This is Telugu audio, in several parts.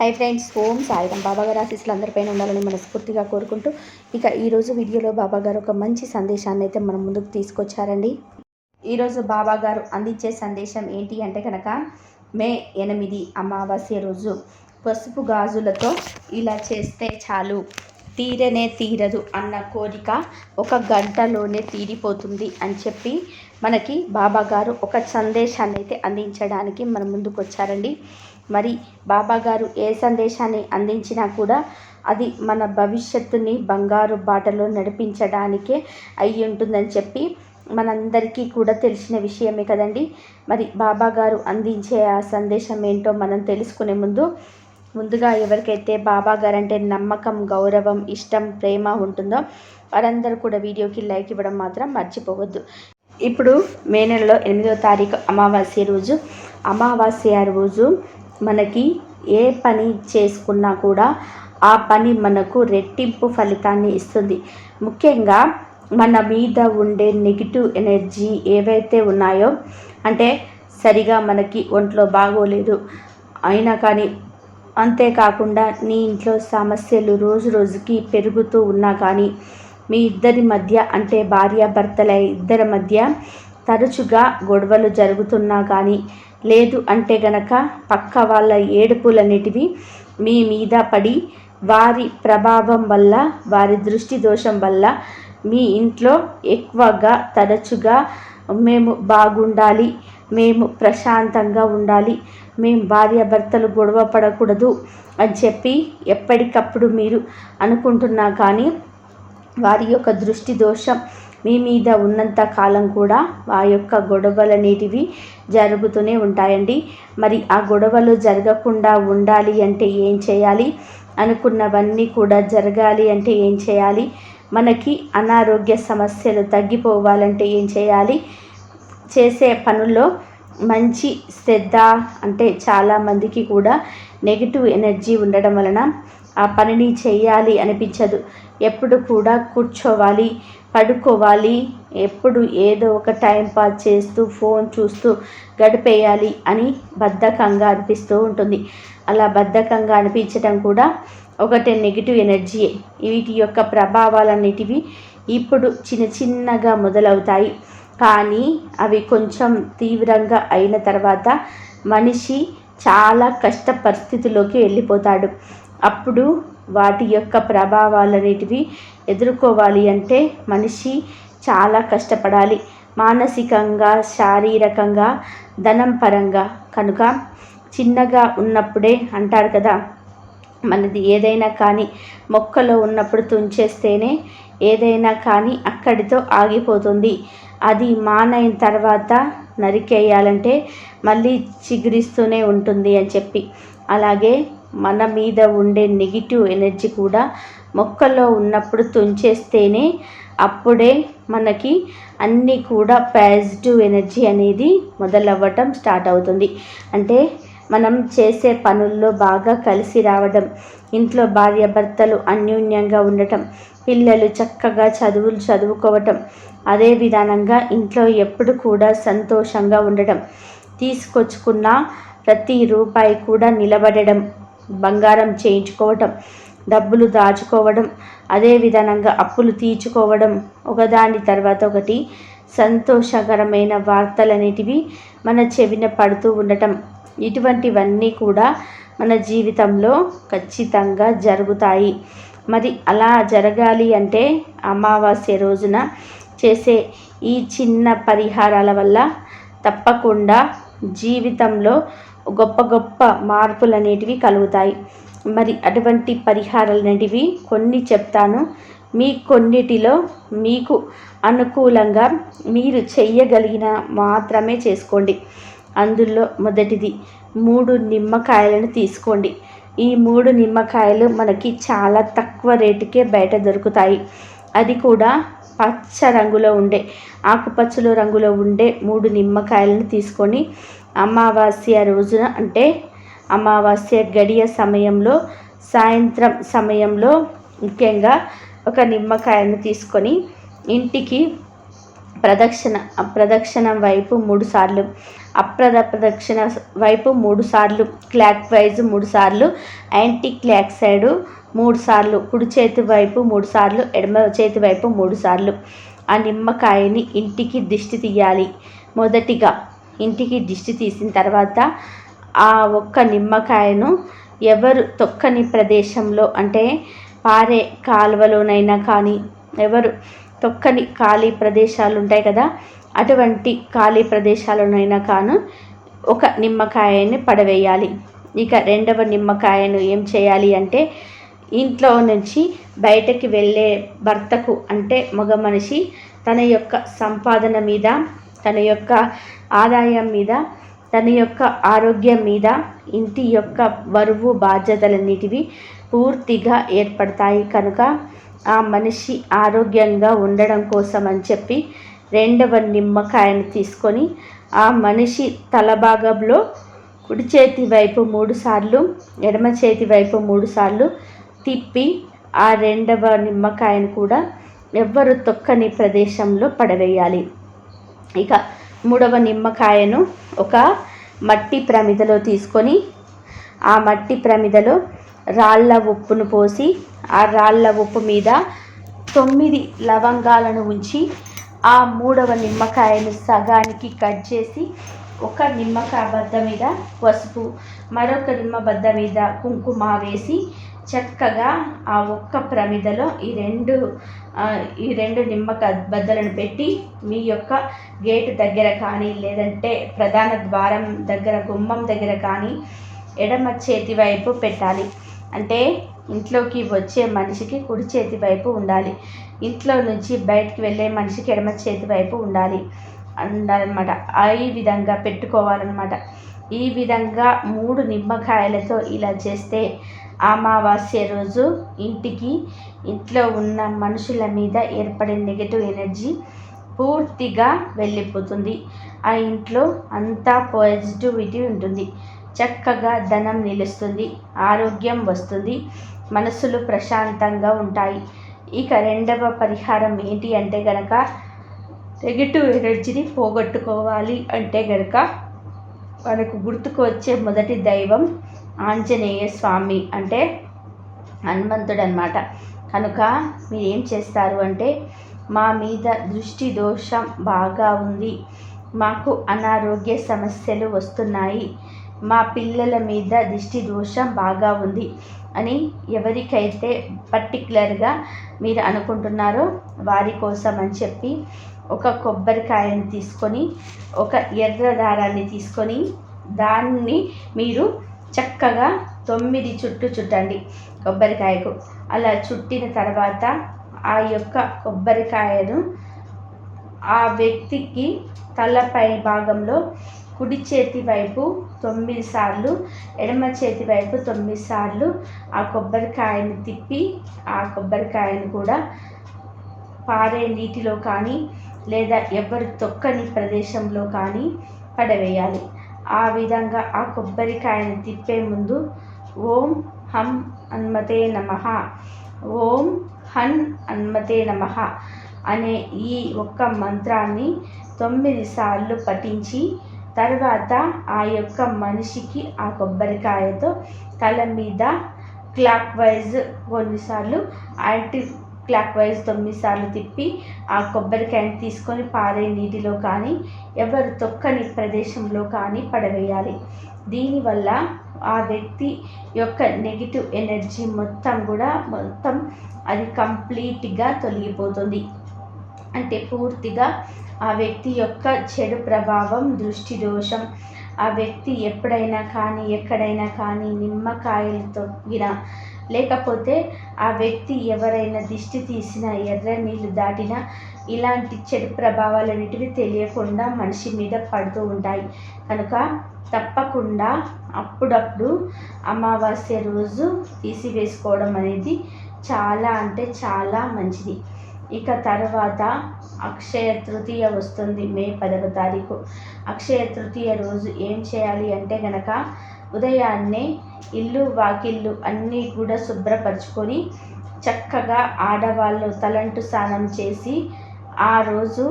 హై ఫ్రెండ్స్ ఓం సాయిరాం బాబా గారు ఆశీస్సులు అందరిపైన ఉండాలని మనస్ఫూర్తిగా కోరుకుంటూ ఇక ఈరోజు వీడియోలో బాబా గారు ఒక మంచి సందేశాన్ని అయితే మన ముందుకు తీసుకొచ్చారండి. ఈరోజు బాబా గారు అందించే సందేశం ఏంటి అంటే కనుక మే ఎనిమిది అమావాస్య రోజు పసుపు గాజులతో ఇలా చేస్తే చాలు తీరనే తీరదు అన్న కోరిక ఒక గంటలోనే తీరిపోతుంది అని చెప్పి మనకి బాబా గారు ఒక సందేశాన్ని అయితే అందించడానికి మన ముందుకు వచ్చారండి. మరి బాబాగారు ఏ సందేశాన్ని అందించినా కూడా అది మన భవిష్యత్తుని బంగారు బాటలో నడిపించడానికే అయి ఉంటుందని చెప్పి మనందరికీ కూడా తెలిసిన విషయమే కదండి. మరి బాబా గారు అందించే ఆ సందేశం ఏంటో మనం తెలుసుకునే ముందు ముందుగా ఎవరికైతే బాబా గారు అంటే నమ్మకం గౌరవం ఇష్టం ప్రేమ ఉంటుందో వారందరూ కూడా వీడియోకి లైక్ ఇవ్వడం మాత్రం మర్చిపోవద్దు. ఇప్పుడు మే నెలలో ఎనిమిదో తారీఖు అమావాస్య రోజు. అమావాస్య రోజు మనకి ఏ పని చేసుకున్నా కూడా ఆ పని మనకు రెట్టింపు ఫలితాన్ని ఇస్తుంది. ముఖ్యంగా మన మీద ఉండే నెగిటివ్ ఎనర్జీ ఏవైతే ఉన్నాయో అంటే సరిగా మనకి ఒంట్లో బాగోలేదు అయినా కానీ అంతేకాకుండా నీ ఇంట్లో సమస్యలు రోజు రోజుకి పెరుగుతూ ఉన్నా కానీ మీ ఇద్దరి మధ్య అంటే భార్యాభర్తల ఇద్దరి మధ్య తరచుగా గొడవలు జరుగుతున్నా కానీ లేదు అంటే గనక పక్క వాళ్ళ ఏడుపులన్నిటివి మీ మీద పడి వారి ప్రభావం వల్ల వారి దృష్టి దోషం వల్ల మీ ఇంట్లో ఎక్కువగా తరచుగా మేము బాగుండాలి మేము ప్రశాంతంగా ఉండాలి మేము భార్యాభర్తలు గొడవ పడకూడదు అని చెప్పి ఎప్పటికప్పుడు మీరు అనుకుంటున్నా కానీ వారి యొక్క దృష్టి దోషం మీ మీద ఉన్నంత కాలం కూడా ఆ యొక్క గొడవలనేటివి జరుగుతూనే ఉంటాయండి. మరి ఆ గొడవలు జరగకుండా ఉండాలి అంటే ఏం చేయాలి? అనుకున్నవన్నీ కూడా జరగాలి అంటే ఏం చేయాలి? మనకి అనారోగ్య సమస్యలు తగ్గిపోవాలంటే ఏం చేయాలి? చేసే పనుల్లో మంచి శ్రద్ధ అంటే చాలామందికి కూడా నెగిటివ్ ఎనర్జీ ఉండడం వలన ఆ పనిని చేయాలి అనిపించదు. ఎప్పుడు కూడా కూర్చోవాలి. పడుకోవాలి. ఎప్పుడు ఏదో ఒక టైం పాస్ చేస్తూ ఫోన్ చూస్తూ గడిపేయాలి అని బద్ధకంగా అనిపిస్తూ ఉంటుంది. అలా బద్ధకంగా అనిపించడం కూడా ఒకటే నెగిటివ్ ఎనర్జీయే వీటి యొక్క ప్రభావాలన్నిటివి ఇప్పుడు చిన్న చిన్నగా మొదలవుతాయి. కానీ అవి కొంచెం తీవ్రంగా అయిన తర్వాత మనిషి చాలా కష్ట పరిస్థితిలోకి వెళ్ళిపోతాడు. అప్పుడు వాటి యొక్క ప్రభావాలనేటివి ఎదుర్కోవాలి అంటే మనిషి చాలా కష్టపడాలి. మానసికంగా శారీరకంగా ధనం పరంగా. కనుక చిన్నగా ఉన్నప్పుడే అంటారు కదా మనది ఏదైనా కానీ మొక్కలో ఉన్నప్పుడు తుంచేస్తేనే ఏదైనా కానీ అక్కడితో ఆగిపోతుంది. అది మానైన తర్వాత నరికేయాలంటే మళ్ళీ చిగురిస్తూనే ఉంటుంది అని చెప్పి. అలాగే మన మీద ఉండే నెగిటివ్ ఎనర్జీ కూడా మొక్కల్లో ఉన్నప్పుడు తుంచేస్తేనే అప్పుడే మనకి అన్నీ కూడా పాజిటివ్ ఎనర్జీ అనేది మొదలవ్వటం స్టార్ట్ అవుతుంది. అంటే మనం చేసే పనుల్లో బాగా కలిసి రావడం ఇంట్లో భార్యాభర్తలు అన్యోన్యంగా ఉండటం పిల్లలు చక్కగా చదువులు చదువుకోవటం అదే విధానంగా ఇంట్లో ఎప్పుడు కూడా సంతోషంగా ఉండటం తీసుకొచ్చుకున్న ప్రతి రూపాయి కూడా నిలబడడం బంగారం చేయించుకోవటం డబ్బులు దాచుకోవడం అదే విధంగా అప్పులు తీర్చుకోవడం ఒకదాని తర్వాత ఒకటి సంతోషకరమైన వార్తలనేటివి మన చెవిన పడుతూ ఉండటం. ఇటువంటివన్నీ కూడా మన జీవితంలో ఖచ్చితంగా జరుగుతాయి. మరి అలా జరగాలి అంటే అమావాస్య రోజున చేసే ఈ చిన్న పరిహారాల వల్ల తప్పకుండా జీవితంలో గొప్ప గొప్ప మార్పులు అనేటివి కలుగుతాయి. మరి అటువంటి పరిహారాలు అనేటివి కొన్ని చెప్తాను. మీ కొన్నిటిలో మీకు అనుకూలంగా మీరు చెయ్యగలిగిన మాత్రమే చేసుకోండి. అందులో మొదటిది మూడు నిమ్మకాయలను తీసుకోండి. ఈ మూడు నిమ్మకాయలు మనకి చాలా తక్కువ రేటుకే బయట దొరుకుతాయి. అది కూడా పచ్చ రంగులో ఉండే ఆకుపచ్చలో రంగులో ఉండే మూడు నిమ్మకాయలను తీసుకొని అమావాస్య రోజున అంటే అమావాస్య గడియ సమయంలో సాయంత్రం సమయంలో ముఖ్యంగా ఒక నిమ్మకాయను తీసుకొని ఇంటికి ప్రదక్షిణ ప్రదక్షిణ వైపు మూడు సార్లు అప్రద ప్రదక్షిణ వైపు మూడు సార్లు క్లాక్ వైజ్ మూడు సార్లు యాంటీ క్లాక్ సైడు మూడు సార్లు కుడి చేతి వైపు మూడు సార్లు ఎడమ చేతి వైపు మూడు సార్లు. ఆ నిమ్మకాయని ఇంటికి దిష్టి తీయాలి. మొదటిగా ఇంటికి దిష్టి తీసిన తర్వాత ఆ ఒక్క నిమ్మకాయను ఎవరు తొక్కని ప్రదేశంలో అంటే పారే కాలువలోనైనా కానీ ఎవరు తొక్కని ఖాళీ ప్రదేశాలు ఉంటాయి కదా అటువంటి ఖాళీ ప్రదేశాలనైనా కాను ఒక నిమ్మకాయని పడవేయాలి. ఇక రెండవ నిమ్మకాయను ఏం చేయాలి అంటే ఇంట్లో నుంచి బయటకి వెళ్ళే భర్తకు అంటే మగ మనిషి తన యొక్క సంపాదన మీద తన యొక్క ఆదాయం మీద తన యొక్క ఆరోగ్యం మీద ఇంటి యొక్క బరువు బాధ్యతలన్నిటివి పూర్తిగా ఏర్పడతాయి. కనుక ఆ మనిషి ఆరోగ్యంగా ఉండడం కోసం అని చెప్పి రెండవ నిమ్మకాయను తీసుకొని ఆ మనిషి తల భాగంలో కుడి చేతి వైపు మూడు సార్లు ఎడమ చేతి వైపు మూడు సార్లు తిప్పి ఆ రెండవ నిమ్మకాయను కూడా ఎవ్వరు తొక్కని ప్రదేశంలో పడవేయాలి. ఇక మూడవ నిమ్మకాయను ఒక మట్టి ప్రమిదలో తీసుకొని ఆ మట్టి ప్రమిదలో రాళ్ళ ఉప్పును పోసి ఆ రాళ్ళ ఉప్పు మీద తొమ్మిది లవంగాలను ఉంచి ఆ మూడవ నిమ్మకాయను సగానికి కట్ చేసి ఒక నిమ్మకాయ బద్ద మీద పసుపు మరొక నిమ్మ బద్ద మీద కుంకుమ వేసి చక్కగా ఆ ఒక్క ప్రమిదలో ఈ రెండు ఈ రెండు నిమ్మకాయ బద్దలను పెట్టి మీ యొక్క గేటు దగ్గర కానీ లేదంటే ప్రధాన ద్వారం దగ్గర గుమ్మం దగ్గర కానీ ఎడమ చేతి వైపు పెట్టాలి. అంటే ఇంట్లోకి వచ్చే మనిషికి కుడి చేతి వైపు ఉండాలి. ఇంట్లో నుంచి బయటికి వెళ్ళే మనిషికి ఎడమ చేతి వైపు ఉండాలి. ఉండాలన్నమాట. ఈ విధంగా పెట్టుకోవాలన్నమాట. ఈ విధంగా మూడు నిమ్మకాయలతో ఇలా చేస్తే అమావాస్య రోజు ఇంటికి ఇంట్లో ఉన్న మనుషుల మీద ఏర్పడే నెగటివ్ ఎనర్జీ పూర్తిగా వెళ్ళిపోతుంది. ఆ ఇంట్లో అంతా పాజిటివిటీ ఉంటుంది. చక్కగా ధనం నిలుస్తుంది. ఆరోగ్యం వస్తుంది. మనసులు ప్రశాంతంగా ఉంటాయి. ఇక రెండవ పరిహారం ఏంటి అంటే గనక నెగిటివ్ ఎనర్జీని పోగొట్టుకోవాలి అంటే గనక మనకు గుర్తుకు వచ్చే మొదటి దైవం ఆంజనేయ స్వామి అంటే హనుమంతుడు అనమాట కనుక మీరు ఏం చేస్తారు అంటే మా మీద దృష్టి దోషం బాగా ఉంది. మాకు అనారోగ్య సమస్యలు వస్తున్నాయి. మా పిల్లల మీద దృష్టి దోషం బాగా ఉంది అని ఎవరికైతే పర్టికులర్గా మీరు అనుకుంటున్నారో వారి కోసం అని చెప్పి ఒక కొబ్బరికాయని తీసుకొని ఒక ఎర్ర దారాన్ని తీసుకొని దాన్ని మీరు చక్కగా తొమ్మిది చుట్టు చుట్టండి కొబ్బరికాయకు. అలా చుట్టిన తర్వాత ఆ యొక్క కొబ్బరికాయను ఆ వ్యక్తికి తలపై భాగంలో కుడి చేతి వైపు తొమ్మిది సార్లు ఎడమ చేతి వైపు తొమ్మిది సార్లు ఆ కొబ్బరికాయను తిప్పి ఆ కొబ్బరికాయను కూడా పారే నీటిలో కానీ లేదా ఎవరు తొక్కని ప్రదేశంలో కానీ పడవేయాలి. ఆ విధంగా ఆ కొబ్బరికాయని తిప్పే ముందు ఓం హం హన్మతే నమ. ఓం హన్ హన్మతే నమ అనే ఈ ఒక్క మంత్రాన్ని తొమ్మిది సార్లు పఠించి తర్వాత ఆ యొక్క మనిషికి ఆ కొబ్బరికాయతో తల మీద క్లాక్ వైజ్ కొన్నిసార్లు యాంటీ క్లాక్ వైజ్ తొమ్మిది సార్లు తిప్పి ఆ కొబ్బరికాయని తీసుకొని పారే నీటిలో కానీ ఎవరు తొక్కని ప్రదేశంలో కానీ పడవేయాలి. దీనివల్ల ఆ వ్యక్తి యొక్క నెగిటివ్ ఎనర్జీ మొత్తం కూడా మొత్తం అది కంప్లీట్గా తొలగిపోతుంది. అంటే పూర్తిగా ఆ వ్యక్తి యొక్క చెడు ప్రభావం దృష్టి దోషం ఆ వ్యక్తి ఎప్పుడైనా కానీ ఎక్కడైనా కానీ నిమ్మకాయలు తొక్కిన లేకపోతే ఆ వ్యక్తి ఎవరైనా దిష్టి తీసిన ఎర్ర నీళ్ళు దాటినా ఇలాంటి చెడు ప్రభావాలన్నిటివి తెలియకుండా మనిషి మీద పడుతూ ఉంటాయి. కనుక తప్పకుండా అప్పుడప్పుడు అమావాస్య రోజు తీసివేసుకోవడం అనేది చాలా అంటే చాలా మంచిది. ఇక తర్వాత అక్షయ తృతీయ వస్తుంది మే పదవ తారీఖు. అక్షయ తృతీయ రోజు ఏం చేయాలి అంటే గనక ఉదయాన్నే ఇల్లు వాకిళ్ళు అన్నీ కూడా శుభ్రపరచుకొని చక్కగా ఆడవాళ్ళు తలంటు స్నానం చేసి ఆ రోజు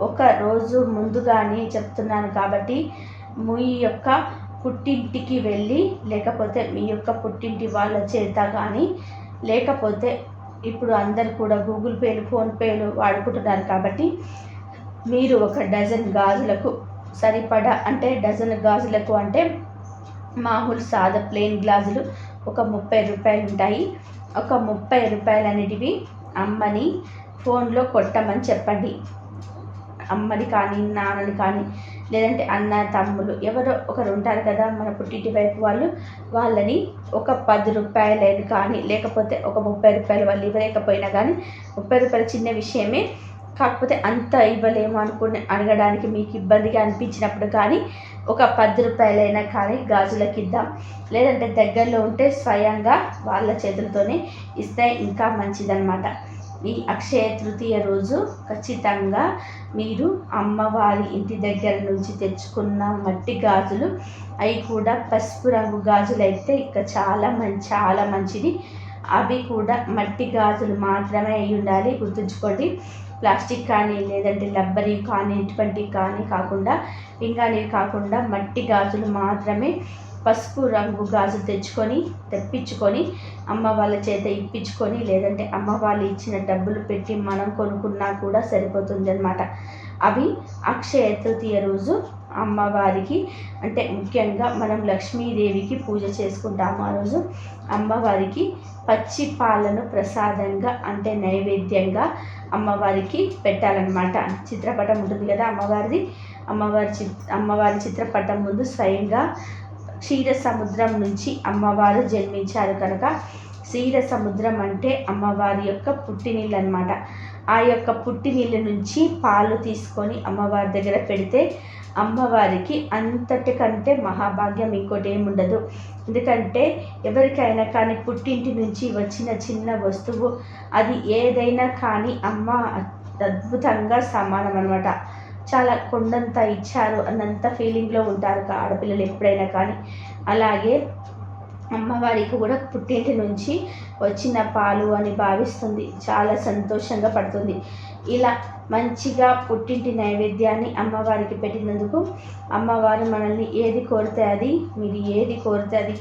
ఒక రోజు ముందుగానే చెప్తున్నాను కాబట్టి మీ యొక్క పుట్టింటికి వెళ్ళి లేకపోతే మీ యొక్క పుట్టింటి వాళ్ళ చేత కానీ లేకపోతే ఇప్పుడు అందరు కూడా గూగుల్ పేలు ఫోన్పేలు వాడుకుంటున్నారు కాబట్టి మీరు ఒక డజన్ గాజులకు సరిపడా అంటే డజన్ గాజులకు అంటే మామూలు సాదా ప్లెయిన్ గ్లాసులు ఒక ముప్పై రూపాయలు ఉంటాయి. ఒక ముప్పై రూపాయలు అనేటివి అమ్మని ఫోన్లో కొట్టమని చెప్పండి. అమ్మని కానీ నాన్నని కానీ లేదంటే అన్న తమ్ములు ఎవరో ఒకరు ఉంటారు కదా మన పుట్టింటి వైపు వాళ్ళు. వాళ్ళని ఒక పది రూపాయలు కానీ లేకపోతే ఒక ముప్పై రూపాయలు వాళ్ళు ఇవ్వలేకపోయినా కానీ ముప్పై రూపాయల చిన్న విషయమే. కాకపోతే అంత ఇవ్వలేము అనుకుని అడగడానికి మీకు ఇబ్బందిగా అనిపించినప్పుడు కానీ ఒక పది రూపాయలైనా కానీ గాజులకి ఇద్దాం లేదంటే దగ్గరలో ఉంటే స్వయంగా వాళ్ళ చేతులతోనే ఇస్తే ఇంకా మంచిదన్నమాట. ఈ అక్షయ తృతీయ రోజు ఖచ్చితంగా మీరు అమ్మవారి ఇంటి దగ్గర నుంచి తెచ్చుకున్న మట్టి గాజులు అవి కూడా పసుపు రంగు గాజులు అయితే ఇక చాలా మంచి చాలా మంచిది. అవి కూడా మట్టి గాజులు మాత్రమే అయి ఉండాలి గుర్తుంచుకోండి. ప్లాస్టిక్ కానీ లేదంటే రబ్బరి కానీ ఇటువంటివి కానీ కాకుండా పింగాణివి కాకుండా మట్టి గాజులు మాత్రమే పసుపు రంగు గాజు తెచ్చుకొని తెప్పించుకొని అమ్మ వాళ్ళ చేత ఇప్పించుకొని లేదంటే అమ్మ వాళ్ళు ఇచ్చిన డబ్బులు పెట్టి మనం కొనుక్కున్నా కూడా సరిపోతుంది అనమాట అవి అక్షయ తృతీయ రోజు అమ్మవారికి అంటే ముఖ్యంగా మనం లక్ష్మీదేవికి పూజ చేసుకుంటాము ఆ రోజు. అమ్మవారికి పచ్చి పాలను ప్రసాదంగా అంటే నైవేద్యంగా అమ్మవారికి పెట్టాలన్నమాట. చిత్రపటం ఉంటుంది కదా అమ్మవారిది. అమ్మవారి చి అమ్మవారి చిత్రపటం ముందు స్వయంగా క్షీర సముద్రం నుంచి అమ్మవారు జన్మించారు కనుక క్షీర సముద్రం అంటే అమ్మవారి యొక్క పుట్టినీళ్ళు అనమాట ఆ యొక్క పుట్టినీళ్ళ నుంచి పాలు తీసుకొని అమ్మవారి దగ్గర పెడితే అమ్మవారికి అంతటికంటే మహాభాగ్యం ఇంకోటి ఏముండదు ఎందుకంటే ఎవరికైనా కానీ పుట్టింటి నుంచి వచ్చిన చిన్న వస్తువు అది ఏదైనా కానీ అమ్మ అద్భుతంగా సమానం అనమాట చాలా కొండంత ఇచ్చారు అన్నంత ఫీలింగ్లో ఉంటారు ఆడపిల్లలు ఎప్పుడైనా కానీ. అలాగే అమ్మవారికి కూడా పుట్టింటి నుంచి వచ్చిన పాలు అని భావిస్తుంది. చాలా సంతోషంగా పడుతుంది. ఇలా మంచిగా పుట్టింటి నైవేద్యాన్ని అమ్మవారికి పెట్టినందుకు అమ్మవారు మనల్ని ఏది కోరితే అది మీరు ఏది కోరితే అది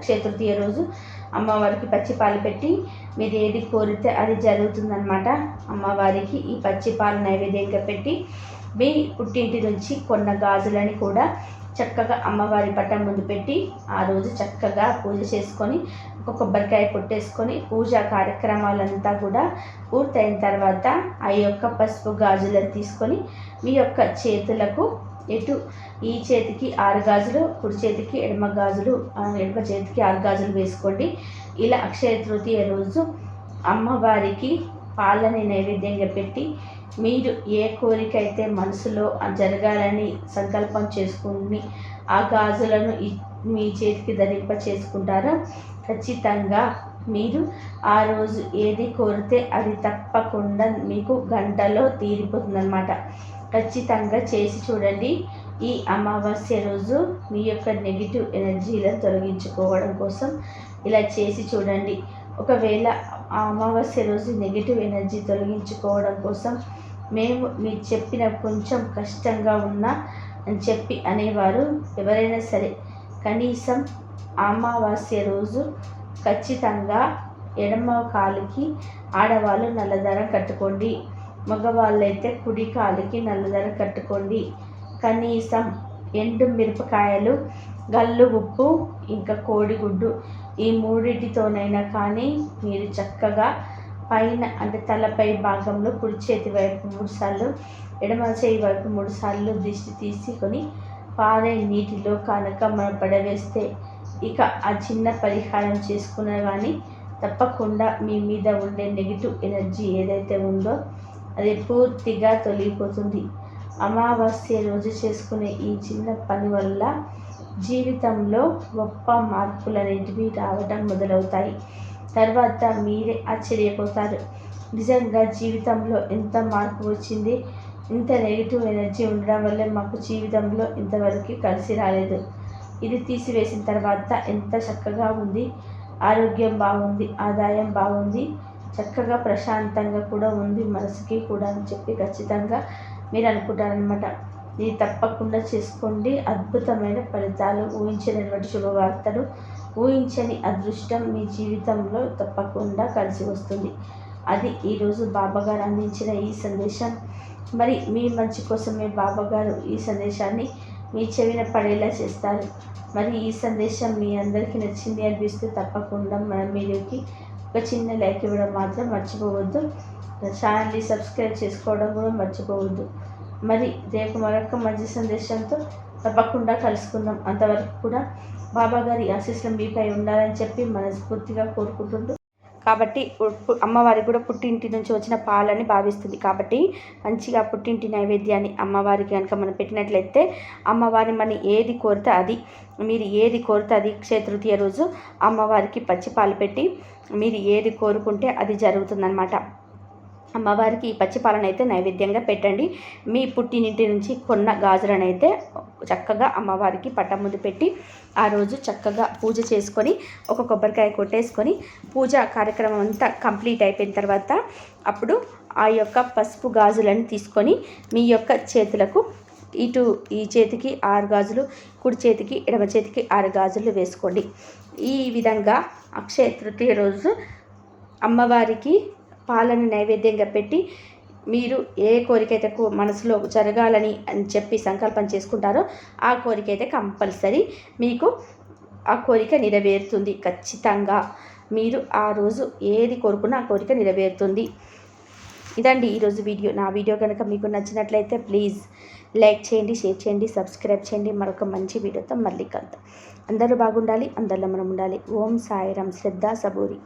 క్షేత్రతీయ రోజు అమ్మవారికి పచ్చి పాలు పెట్టి మీరు ఏది కోరితే అది జరుగుతుందనమాట అమ్మవారికి ఈ పచ్చి పాలు నైవేద్యంగా పెట్టి మీ పుట్టింటి నుంచి కొన్న గాజులని కూడా చక్కగా అమ్మవారి పట్టం ముందు పెట్టి ఆ రోజు చక్కగా పూజ చేసుకొని ఒక కొబ్బరికాయ కొట్టేసుకొని పూజా కార్యక్రమాలంతా కూడా పూర్తయిన తర్వాత ఆ యొక్క పసుపు గాజులను తీసుకొని మీ యొక్క చేతులకు ఎటు? ఈ చేతికి ఆరు గాజులు కుడి చేతికి ఎడమ గాజులు ఎడమ చేతికి ఆరు గాజులు వేసుకోండి. ఇలా అక్షయ తృతీయ రోజు అమ్మవారికి పాలని నైవేద్యంగా పెట్టి మీరు ఏ కోరిక అయితే మనసులో జరగాలని సంకల్పం చేసుకుని ఆ గాజులను మీ చేతికి ధరింప చేసుకుంటారో ఖచ్చితంగా మీరు ఆ రోజు ఏది కోరితే అది తప్పకుండా మీకు గంటలో తీరిపోతుందన్నమాట. ఖచ్చితంగా చేసి చూడండి. ఈ అమావాస్య రోజు మీ యొక్క నెగిటివ్ ఎనర్జీలను తొలగించుకోవడం కోసం ఇలా చేసి చూడండి. ఒకవేళ ఆ అమావాస్య రోజు నెగిటివ్ ఎనర్జీ తొలగించుకోవడం కోసం మేము మీరు చెప్పిన కొంచెం కష్టంగా ఉన్నా అని చెప్పి అనేవారు ఎవరైనా సరే. కనీసం అమావాస్య రోజు ఖచ్చితంగా ఎడమ కాలుకి ఆడవాళ్ళు నల్లదారం కట్టుకోండి. మగవాళ్ళైతే కుడి కాలికి నల్లదారం కట్టుకోండి. కనీసం ఎండు మిరపకాయలు గల్లు ఉప్పు ఇంకా కోడిగుడ్డు ఈ మూడింటితోనైనా కానీ మీరు చక్కగా పైన అంటే తలపై భాగంలో కుడి చేతి వైపు మూడుసార్లు ఎడమ చేయి వైపు మూడుసార్లు దిష్టి తీసుకొని పారే నీటిలో కనుక మనం పడవేస్తే ఇక ఆ చిన్న పరిహారం చేసుకున్నా కానీ తప్పకుండా మీ మీద ఉండే నెగిటివ్ ఎనర్జీ ఏదైతే ఉందో అది పూర్తిగా తొలగిపోతుంది. అమావాస్య రోజు చేసుకునే ఈ చిన్న పని వల్ల జీవితంలో గొప్ప మార్పులు అనేటివి రావడం మొదలవుతాయి. తర్వాత మీరే ఆశ్చర్యపోతారు. నిజంగా జీవితంలో ఎంత మార్పు వచ్చింది? ఇంత నెగిటివ్ ఎనర్జీ ఉండడం వల్ల మాకు జీవితంలో ఇంతవరకు కలిసి రాలేదు. ఇది తీసివేసిన తర్వాత ఎంత చక్కగా ఉంది. ఆరోగ్యం బాగుంది ఆదాయం బాగుంది. చక్కగా ప్రశాంతంగా కూడా ఉంది మనసుకి కూడా అని చెప్పి ఖచ్చితంగా మీరు అనుకుంటారనమాట ఇది తప్పకుండా చేసుకోండి. అద్భుతమైన ఫలితాలు ఊహించినటువంటి శుభవార్తలు ఊహించని అదృష్టం మీ జీవితంలో తప్పకుండా కలిసి వస్తుంది. అది ఈరోజు బాబాగారు అందించిన ఈ సందేశం. మరి మీ మంచి కోసమే బాబాగారు ఈ సందేశాన్ని మీ చెవిన పడేలా చేస్తారు. మరి ఈ సందేశం మీ అందరికీ నచ్చింది అనిపిస్తే తప్పకుండా మన మీడియోకి ఒక చిన్న లైక్ ఇవ్వడం మాత్రం మర్చిపోవద్దు. ఛానల్ని సబ్స్క్రైబ్ చేసుకోవడం కూడా మర్చిపోవద్దు. మరి రేపు మరొక మంచి సందేశంతో తప్పకుండా కలుసుకుందాం. అంతవరకు కూడా బాబా గారి ఆశీస్సులు మీపై ఉండాలని చెప్పి మనస్ఫూర్తిగా కోరుకుంటుంటూ కాబట్టి అమ్మవారి అమ్మవారికి కూడా పుట్టింటి నుంచి వచ్చిన పాలని భావిస్తుంది. కాబట్టి మంచిగా పుట్టింటి నైవేద్యాన్ని అమ్మవారికి కనుక మనం పెట్టినట్లయితే అమ్మవారి మన ఏది కోరితే అది మీరు ఏది కోరితే అది క్షేతృతీయ రోజు అమ్మవారికి పచ్చి పాలు పెట్టి మీరు ఏది కోరుకుంటే అది జరుగుతుందన్నమాట. అమ్మవారికి ఈ పచ్చిపాలను అయితే నైవేద్యంగా పెట్టండి. మీ పుట్టినింటి నుంచి కొన్న గాజులను అయితే చక్కగా అమ్మవారికి పట్ట ముందు పెట్టి ఆ రోజు చక్కగా పూజ చేసుకొని ఒక కొబ్బరికాయ కొట్టేసుకొని పూజ కార్యక్రమం అంతా కంప్లీట్ అయిపోయిన తర్వాత అప్పుడు ఆ యొక్క పసుపు గాజులను తీసుకొని మీ యొక్క చేతులకు ఇటు ఈ చేతికి ఆరు గాజులు కుడి చేతికి ఎడమ చేతికి ఆరు గాజులు వేసుకోండి. ఈ విధంగా అక్షయ తృతీయ రోజు అమ్మవారికి పాలను నైవేద్యంగా పెట్టి మీరు ఏ కోరిక అయితే మనసులో జరగాలని అని చెప్పి సంకల్పం చేసుకుంటారో ఆ కోరిక అయితే కంపల్సరీ మీకు ఆ కోరిక నెరవేరుతుంది. ఖచ్చితంగా మీరు ఆ రోజు ఏది కోరుకున్నా ఆ కోరిక నెరవేరుతుంది. ఇదండి ఈరోజు వీడియో. నా వీడియో కనుక మీకు నచ్చినట్లయితే ప్లీజ్ లైక్ చేయండి షేర్ చేయండి సబ్స్క్రైబ్ చేయండి. మరొక మంచి వీడియోతో మళ్ళీ కలుద్దాం. అందరూ బాగుండాలి అందరిలో మనం ఉండాలి. ఓం సాయిరం. శ్రద్ధ సబూరి.